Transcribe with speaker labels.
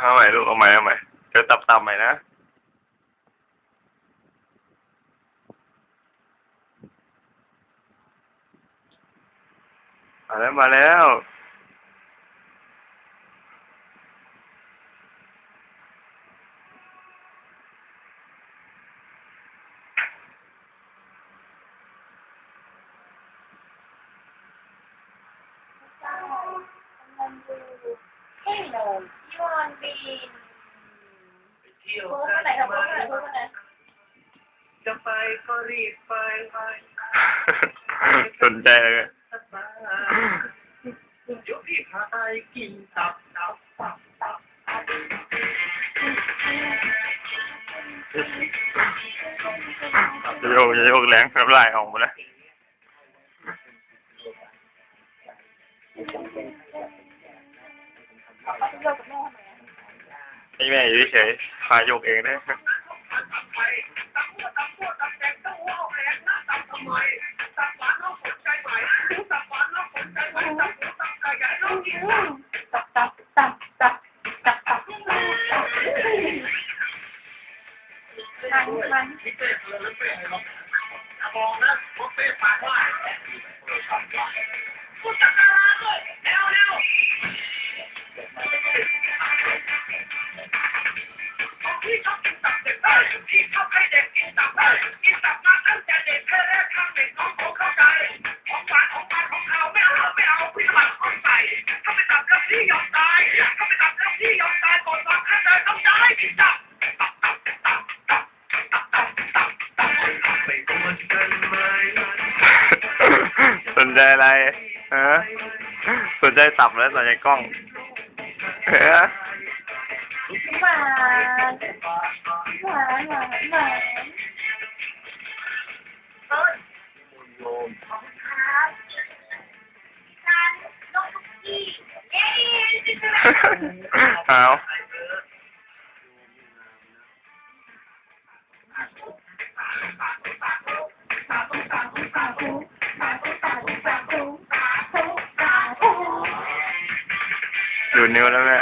Speaker 1: เอา
Speaker 2: ใหม่ลูกเอาใหม่เอาใหม่เดี๋ยวตับตับใหม่นะ มาแล้วมาแล้ว
Speaker 3: เจ้ากำลังดูให้หนูยอนบีน
Speaker 1: เที่ยว
Speaker 3: โพสต์วันไหนครับโพสต์วันไหนโพสต์วันไหน
Speaker 1: จะไปก็รีบไปไป
Speaker 2: สนใจเลย
Speaker 1: สบายเดี๋ยว พาไปกินตับตับตับตับตับ
Speaker 2: จะโยกจะโยกแรงน้ำลายออกหมาแล้ว
Speaker 3: ไอ้
Speaker 2: แม่อยู่เฉยพาโยกเองได้
Speaker 1: ที่ชอบกินตับเด็กได้ที่ชอบให้เด็กกินตับได้กินตับมาก
Speaker 2: สนใจอะไรฮะสนใจตับแล้วสนใจกล้องเฮ้ย
Speaker 3: หวานหวานหวานหวานครับการนกกที่เอ๊ะ
Speaker 2: เอา ดูนิ้วแล้วแม่